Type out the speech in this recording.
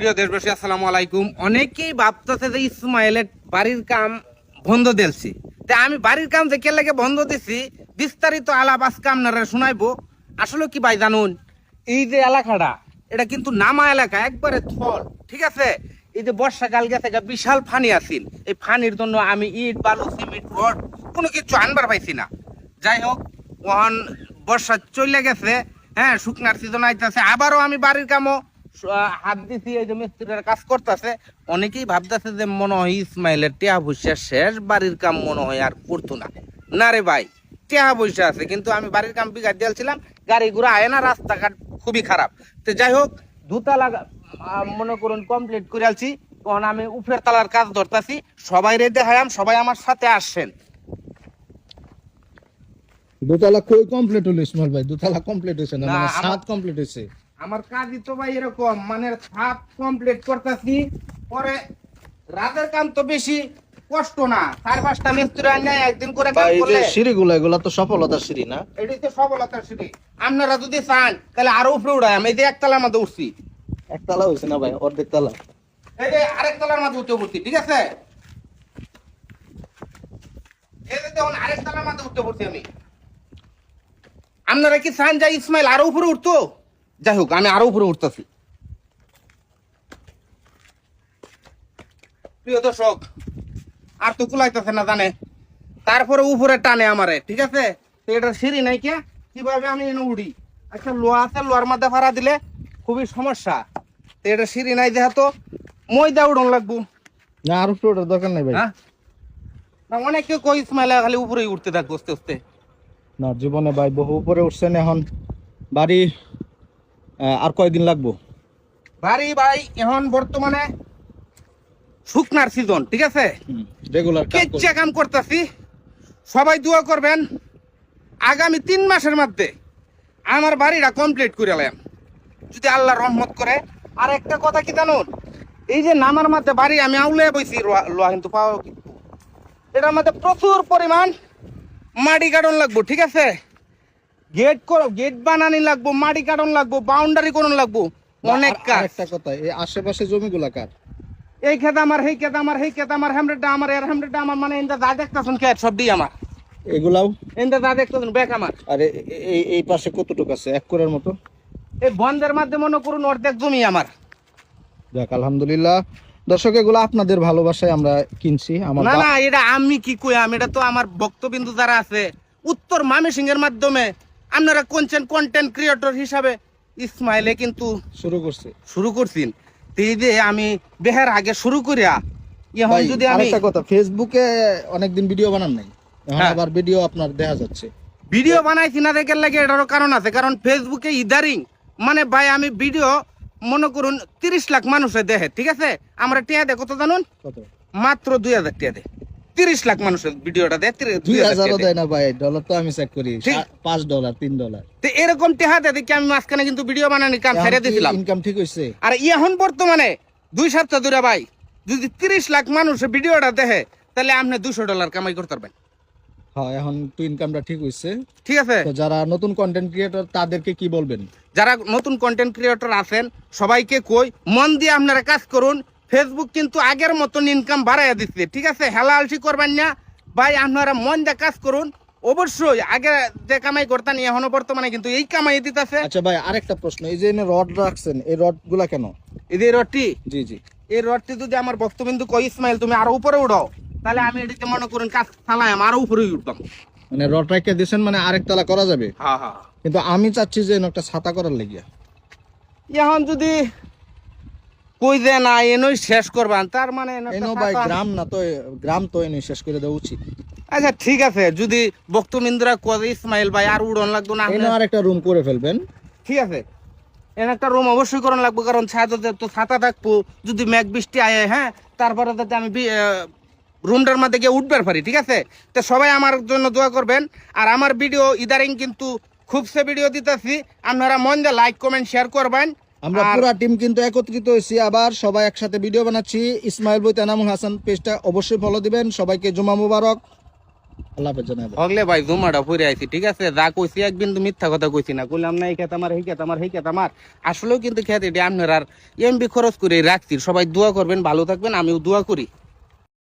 প্রিয় দেশবাসী, আসসালামু আলাইকুম। অনেকেই ভাবতেছে যে ইসমাইলের বাড়ির কাম বন্ধ দিলছি তা আমি বাড়ির কাম যে কে লাগে বন্ধ দিছি, বিস্তারিত আলাপ আজকে আপনারা শোনাইবো। আসলে কি ভাই জানুন, এই যে এলাকাটা, এটা কিন্তু নামা এলাকা, একবারে থল, ঠিক আছে? এই যে বর্ষাকাল গেছে বিশাল ফানি আছিল এই ফানির জন্য আমি ইট, বালু, সিমেন্ট, রড, কোনো কিছু আনবার পাইছি না। যাই হোক ওহন বর্ষা চলে গেছে হ্যাঁ শুকনার সিজন আইতাছে, আবারও আমি বাড়ির কামও হাত দিছি এই যে মিস্ত্রির কাজ করতেছে। অনেকেই ভাবতেছে যে মনে হয় ইসমাইলের টেহা পয়সা শেষ বাড়ির কাম মনে হয় আর করতো না। না রে ভাই টেহা পয়সা আছে কিন্তু আমি বাড়ির কাম বিঘা দিয়েছিলাম গাড়ি ঘোড়া আয় না রাস্তাঘাট খুবই খারাপ। তো যাই হোক দুতলা মনে করুন কমপ্লিট করে আলছি। তখন আমি উপরের তালার কাজ ধরতাছি সবাই রে দেখায়াম সবাই আমার সাথে আসছেন। দোতলা কই কমপ্লিট হলো ইসমাইল ভাই? দোতলা কমপ্লিট হয়েছে না না, মানে সাত কমপ্লিট হয়েছে? আমার কাজই তো ভাই এরকম মানে ছাদ কমপ্লিট করতেছি পরে রাতের কাম তো বেশি কষ্ট না। চার পাঁচটা মিস্ত্রি আনে একদিন করে কাজ করলে সিঁড়িগুলো এগুলা তো সফলতার সিঁড়ি না? এটাই তো সফলতার সিঁড়ি। আপনারা যদি চান তাহলে আরও উপরে এই যে একতলার মধ্যে উঠছি। একতলা হয়েছে না ভাই অর্ধেক তলা। এই যে আরেক তলার মধ্যে উঠতে পড়ছি ঠিক আছে? এই যে দেখুন আরেক তলার মধ্যে উঠতে পড়ছি আমি। আপনারা কি চান যাই ইসমাইল আরও উপরে উঠতো? যাই হোক আমি আরও উপরে উঠতেছি। প্রিয় দর্শক আর তো কুলাইতেছে না জানে। তারপরে উপরে টানে আমারে ঠিক আছে? এটা সিঁড়ি নাই কে কীভাবে আমি এনে উড়ি? আচ্ছা লোহা আছে লোহার মধ্যে ভাড়া দিলে খুবই সমস্যা। তো এটা সিঁড়ি নাই যেহেতু ময়দা উড়ন লাগবো। না আর উপরে ওঠার দরকার নাই ভাই। হ্যাঁ? না অনেকে কই ইসমাইলা খালি উপরেই উঠতে থাকব আস্তে আস্তে। না জীবনে ভাই বহু উপরে উঠছেন এখন। বাড়ি আর কয়দিন লাগবো? বাড়ি ভাই এখন বর্তমানে শুকনার সিজন ঠিক আছে? রেগুলার কেচ্চা কাম করতেছি। সবাই দোয়া করবেন আগামী তিন মাসের মধ্যে আমার বাড়িটা কমপ্লিট করে এলাম যদি আল্লাহ রহমত করে। আর একটা কথা কি জানুন? এই যে নামার মধ্যে বাড়ি আমি আউলে বইছি লোহা কিন্তু পাও কিন্তু। এটার মধ্যে প্রচুর পরিমাণ মাটি কাটন লাগবো ঠিক আছে? গেট করো গেট বানানি লাগবো মাটি কাটন লাগবো বাউন্ডারি করন লাগবো। অনেক কাজ। একটা কথা এই আশেপাশে জমিগুলা কার? এই খেত আমার সেই খেত আমার সেই খেত আমার হ্যামরেডটা আমার এর হ্যামরেডটা আমার মানে এনটা যা দেখতেছেন খেত সব দিয়ে আমার। এগুলাও? এনটা যা দেখতেছেন ব্যাগ আমার। আর এই এই পাশে কতটুকু আছে? এক কোরের মতো? এই বন্ধের মাধ্যমে মনে করুন অর্ধেক জমি আমার। যাক আলহামদুলিল্লাহ। দর্শক এগুলো আপনাদের ভালোবাসায় আমরা কিনছি আমার না না এটা আমি কি কই আমি এটা তো আমার ভক্তবিন্দু যারা আছে উত্তর মামিসিং এর মাধ্যমে আপনারা কোনছেন কন্টেন্ট ক্রিয়েটর হিসাবে? ইসমাইলে কিন্তু শুরু করছে। শুরু করছেন। এই যে আমি বেহার আগে শুরু করিয়া এখন যদি আমি আরেকটা কথা ফেসবুকে অনেকদিন ভিডিও বানান নাই। এখন হ্যাঁ। আবার ভিডিও আপনার দেখা যাচ্ছে। ভিডিও বানাইছি না দেখে লাগে এটারও কারণ আছে। কারণ ফেসবুকে ইদারিং। মানে ভাই আমি ভিডিও মনে করুন তিরিশ লাখ মানুষে দেখে ঠিক আছে? আমরা টিয়া দে কত জানুন? কত? মাত্র দুই হাজার টিয়া দে। তিরিশ লাখ মানুষের ভিডিওটা দেয় দুই দুই হাজারও দেয়। দেয় না ভাই ডলার তো আমি চেক করি পাঁচ ডলার তিন ডলার তো এরকম টেহা দেয় দেখি আমি মাঝখানে কিন্তু ভিডিও বানানোর কাম ছেড়ে দিয়েছিলাম ইনকাম ঠিক হয়েছে আর এখন বর্তমানে দুই সপ্তাহ দূরে ভাই যদি তিরিশ লাখ মানুষ ভিডিওটা দেখে তাহলে আপনি দুশো ডলার কামাই করতে পারবেন। হ্যাঁ এখন তো ইনকামটা ঠিক হয়েছে ঠিক আছে? তো যারা নতুন কন্টেন্ট ক্রিয়েটর তাদেরকে কি বলবেন? যারা নতুন কন্টেন্ট ক্রিয়েটর আছেন সবাইকে কই মন দিয়ে আপনারা কাজ করুন ফেসবুক কিন্তু আগের মতন ইনকাম বাড়াইয়া দিচ্ছে ঠিক আছে? হেলালসি করবেন না। ভাই আপনারা মন দিয়ে কাজ করুন। অবশ্যই আগে যে কামাই করতেন এখনও বর্তমানে কিন্তু এই কামাই দিতেছে। আচ্ছা ভাই আরেকটা প্রশ্ন। এই যে রড রাখছেন এই রডগুলা কেন? এই যে রডটি? জি জি। এই রডটি যদি আমার বক্তবিন্দু কই ইসমাইল তুমি আরও উপরে উঠাও। তাহলে আমি এটিতে মনে করুন কাজ চালাই আরও উপরে উঠতাম। মানে রড রাখতে দিয়েছেন মানে আরেক তলা করা যাবে? হ্যাঁ হ্যাঁ। কিন্তু আমি চাচ্ছি যে একটা ছাতা করার লেগিয়া। এখন যদি কই যে না এনই শেষ করবেন তার মানে এনো ভাই গ্রাম না তো গ্রাম তো এনে শেষ করে দেওয়া উচিত। আচ্ছা ঠিক আছে যদি বক্তবিন্দুরা কয় ইসমাইল ভাই আর উড়ন লাগতো না এনে আর একটা রুম করে ফেলবেন। ঠিক আছে এর একটা রুম অবশ্যই করণ লাগবে কারণ ছাদতে তো ছাতা থাকব যদি মেঘ বৃষ্টি আয় হ্যাঁ তারপরে যাতে আমি রুমটার মধ্যে গিয়ে উঠবার পারি ঠিক আছে? তো সবাই আমার জন্য দোয়া করবেন আর আমার ভিডিও ইদারিং কিন্তু খুব সে ভিডিও দিতেছি আপনারা মন দিয়ে লাইক কমেন্ট শেয়ার করবেন। আমরা পুরো টিম কিন্তু একত্রিত হয়েছি। আবার সবাই একসাথে ভিডিও বানাচ্ছি। ইসমাইল বই তানামুল হাসান পেজটা অবশ্যই ফলো দিবেন। সবাইকে জুমা মুবারক। আল্লাহ জানাব। হগলে ভাই জুমাটা পরে আইছি ঠিক আছে? যা কইছি এক বিন্দু মিথ্যা কথা কইছি না। কইলাম না এই খেত আমার এই খেত আমার এই খেত আমার। আসলেও কিন্তু খেত এটা আপনার আর এমবি খরচ করে রাখছি। সবাই দোয়া করবেন ভালো থাকবেন আমিও দোয়া করি।